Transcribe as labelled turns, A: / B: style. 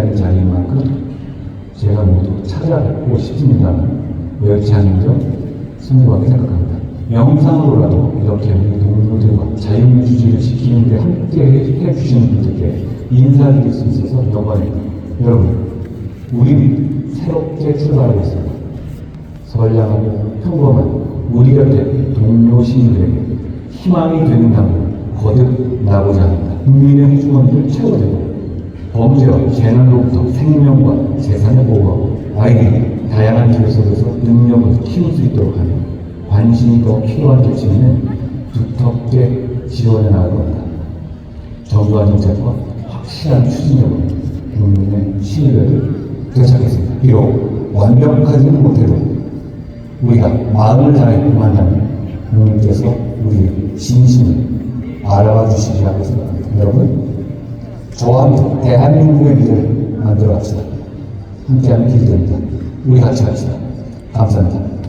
A: 함께하는 자리인 만큼 제가 모두 찾아뵙고 싶습니다만 여의치 않은 점 승부하게 생각합니다. 영상으로라도 이렇게 우리 동료들과 자유민주주의를 지키는 데 함께 해주시는 분들께 인사드릴 수 있어서 영광입니다. 여러분, 우리는 새롭게 출발하고 있습니다. 선량하고 평범한 우리 곁에 동료 시민들에게 희망이 되는 당으로 거듭 나고자 합니다. 국민의 주머니를 채워주고 범죄와 재난으로부터 생명과 재산을 보호하고 아이들이 다양한 길 속에서 능력을 키울 수 있도록 하며 관심이 더 필요한 계층에는 두텁게 지원해 나갈 겁니다. 정부와 정책과 확실한 추진력으로 국민의 신뢰를 되찾겠습니다. 비록 완벽하지는 못해도 우리가 마음을 다해 응한다면 국민께서 우리의 진심을 알아봐 주시리라고 생각합니다. 여러분, 함께 대한민국의 미래를 만들어 갑시다. 함께하는 길이 됩니다. 우리 같이 갑시다. 감사합니다.